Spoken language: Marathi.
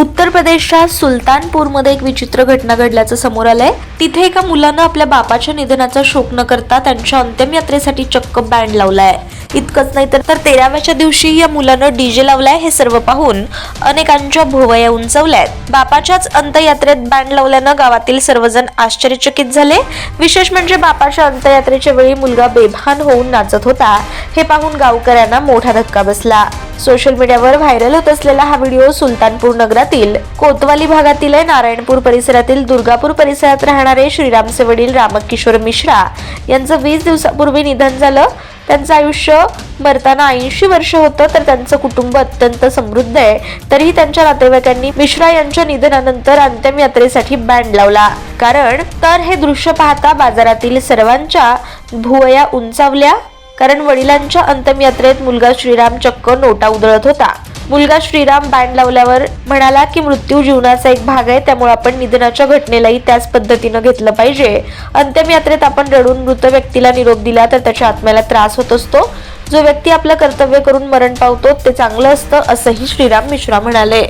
उत्तर प्रदेशच्या सुलतानपूरमध्ये एक विचित्र घटना घडल्याचं समोर आलंय. तिथे एका मुलानं आपल्या बापाच्या निधनाचा शोक न करता त्यांच्या अंत्यमयात्रेसाठी चक्क बँड लावलाय. इतकंच नाही तर तर तेराव्याच्या दिवशी या मुलानं डीजे लावलाय हे सर्व पाहून अनेकांच्या भोवया उंचवल्यात. बापाच्याच अंत्ययात्रेत बँड लावल्यानं गावातील सर्वजण आश्चर्यचकित झाले. विशेष म्हणजे बापाच्या अंत्ययात्रेच्या वेळी मुलगा बेभान होऊन नाचत होता. हे पाहून गावकऱ्यांना मोठा धक्का बसला. सोशल मीडियावर व्हायरल होत असलेला हा व्हिडिओ सुलतानपूर नगरातील कोतवाली भागातील आहे. नारायणपूर परिसरातील दुर्गापूर परिसरात राहणारे श्रीरामचे वडील रामकिशोर मिश्रा यांचं वीस दिवसापूर्वी निधन झालं. त्यांचं आयुष्य मरताना ऐंशी वर्ष होतं तर त्यांचं कुटुंब अत्यंत समृद्ध आहे. तरीही त्यांच्या नातेवाईकांनी मिश्रा यांच्या निधनानंतर अंत्यम यात्रेसाठी बँड लावला. कारण तर हे दृश्य पाहता बाजारातील सर्वांच्या भुवया उंचावल्या. कारण वडिलांच्या अंत्यमयात्रेत मुलगा श्रीराम चक्क नोटा उधळत होता. मुलगा श्रीराम बँड लावल्यावर म्हणाला की मृत्यू जीवनाचा एक भाग आहे त्यामुळे आपण निधनाच्या घटनेलाही त्याच पद्धतीनं घेतलं पाहिजे. अंत्यमयात्रेत आपण रडून मृत व्यक्तीला निरोप दिला तर त्याच्या आत्म्याला त्रास होत असतो. जो व्यक्ती आपलं कर्तव्य करून मरण पावतो ते चांगलं असतं असंही श्रीराम मिश्रा म्हणाले.